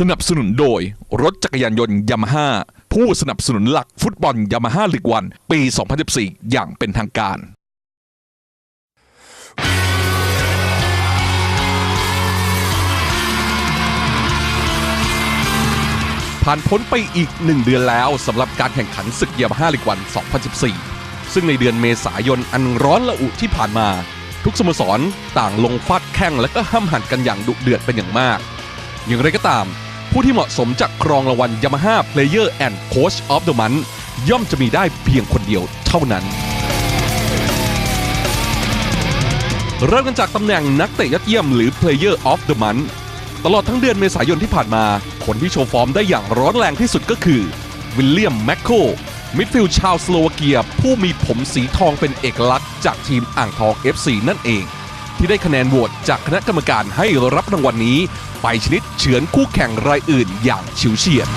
สนับสนุนโดย รถจักรยานยนต์ยามาฮ่าผู้สนับสนุนหลักฟุตบอลยามาฮ่าลีกวัน ปี 2014 อย่างเป็นทางการ ผ่านพ้นไปอีกหนึ่งเดือนแล้วสำหรับการแข่งขันศึกยามาฮ่าลีกวัน 2014 ซึ่งในเดือนเมษายนอันร้อนระอุที่ผ่านมา ทุกสโมสรต่างลงฟาดแข้งและก็ห้ำหันกันอย่างดุเดือดเป็นอย่างมาก อย่างไรก็ตาม ผู้ที่เหมาะสมจากครองรางวัล Yamaha Player and Coach of the Month ย่อมจะมีได้เพียงคนเดียวเท่านั้น เริ่มกันจากตำแหน่งนักเตะยอดเยี่ยมหรือ Player of the Month ตลอดทั้งเดือนเมษายนที่ผ่านมา คนที่โชว์ฟอร์มได้อย่างร้อนแรงที่สุดก็คือ วิลเลียมแมคโคมิดฟิลด์ชาวสโลวาเกียผู้มีผมสีทองเป็นเอกลักษณ์จากทีมอ่างทอง FC นั่นเอง ที่ได้คะแนนโหวตจากคณะกรรมการให้รับรางวัลนี้ ไปชนิดเฉือนคู่แข่งรายอื่นอย่างฉิวเฉียด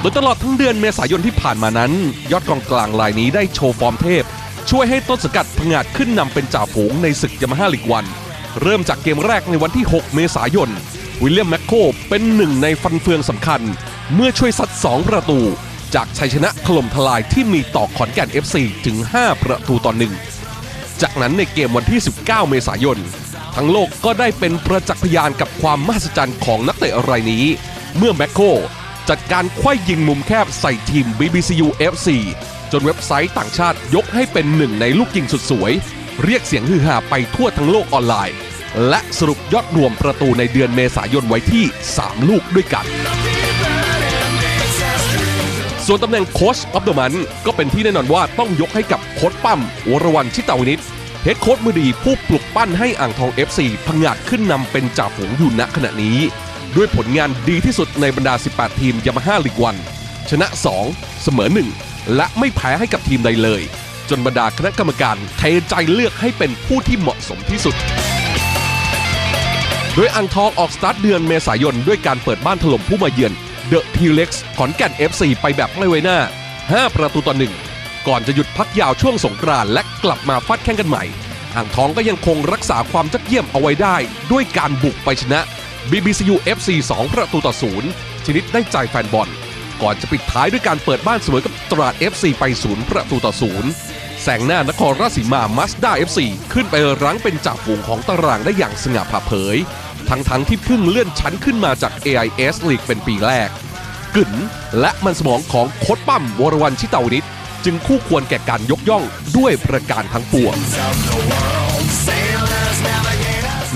โดยตลอดทั้งเดือนเมษายนที่ผ่านมานั้น ยอดกองกลางรายนี้ได้โชว์ฟอร์มเทพ ช่วยให้ต้นสกัดพงาดขึ้นนำเป็นจ่าฝูงในศึกยามาฮ่าลีกวัน เริ่มจากเกมแรกในวันที่ 6 เมษายน วิลเลียมแมคโคเป็นหนึ่งในฟันเฟืองสำคัญ เมื่อช่วยซัด 2 ประตู จากชัยชนะถล่มทลายที่มีต่อขอนแก่น FC ถึง 5 ประตูต่อหนึ่ง จากนั้นในเกมวันที่ 19 เมษายน ทั้งโลกก็ได้เป็นประจักษ์พยานกับความมหัศจรรย์ของนักเตะรายนี้ เมื่อแมคโคจัดการควายยิงมุมแคบใส่ทีม BBCU FC จนเว็บไซต์ต่างชาติยกให้เป็นหนึ่งในลูกยิงสุดสวย เรียกเสียงฮือฮาไปทั่วทั้งโลกออนไลน์ และสรุปยอดรวมประตูในเดือนเมษายนไว้ที่ 3 ลูกด้วยกัน ส่วนตำแหน่งโค้ชออฟเดอะมันก็เป็นที่แน่นอนว่าต้องยกให้กับโค้ชปั้มวรวันชิตาวินิตเฮดโค้ชมือดีผู้ปลุกปั้นให้อ่างทอง FC พังงาดขึ้นนำเป็นจ่าฝูงอยู่ณขณะนี้ ด้วยผลงานดีที่สุดในบรรดา 18 ทีมยามาฮ่าลีกวัน ชนะ 2 เสมอ 1 และไม่แพ้ให้กับทีมใดเลย จนบรรดาคณะกรรมการเทใจเลือกให้เป็นผู้ที่เหมาะสมที่สุด โดยอ่างทองออกสตาร์ทเดือนเมษายนด้วยการเปิดบ้านถล่มผู้มาเยือน เดอะทีเล็กซ์ขอนแก่น FC ไปแบบไม่ไว้หน้า 5 ประตูต่อหนึ่งก่อนจะหยุดพักยาวช่วงสงกรานต์และกลับมาฟัดแข่งกันใหม่ อ่างทองก็ยังคงรักษาความจัดเยี่ยมเอาไว้ได้ ด้วยการบุกไปชนะ BBCU FC 2 ประตูต่อศูนย์ชนิดได้ใจแฟนบอล ก่อนจะปิดท้ายด้วยการเปิดบ้านเสมอกับตราด FC ไปศูนย์ประตูต่อศูนย์ แสงหน้านครราชสีมามาสด้า FC ขึ้นไปรั้งเป็นจ่าฝูงของตารางได้อย่างสง่าผ่าเผย ทั้งๆที่เพิ่งเลื่อนชั้นขึ้นมาจาก AIS League เป็นปีแรกกึ๋นและมันสมองของโคดปั้มวรวันชิตาวนิชจึงคู่ควรแก่การยกย่องด้วยประการทั้งปวง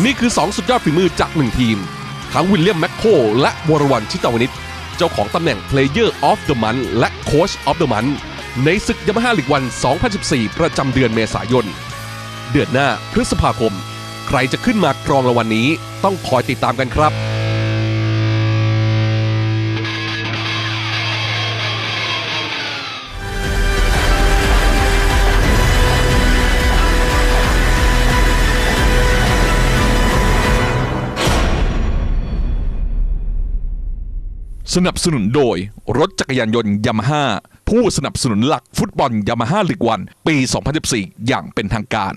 นี่คือ 2 สุดยอดฝีมือจาก1ทีม ทั้งวิลเลียมแมคโคและวรวันชิตาวนิชเจ้าของตำแหน่ง Player of the Month และ Coach of the Month ในศึกยามาฮ่าลีกวัน 2014 ประจำเดือนเมษายน เดือนหน้าพฤษภาคม ใครจะขึ้นมาครองรางวัลนนี้ต้องคอยติดตามกันครับสนับสนุนโดยรถจักรยานยนต์ยามาฮ่า ผู้สนับสนุนหลักฟุตบอลยามาฮ่าลีกวันปี 2014 อย่างเป็นทางการ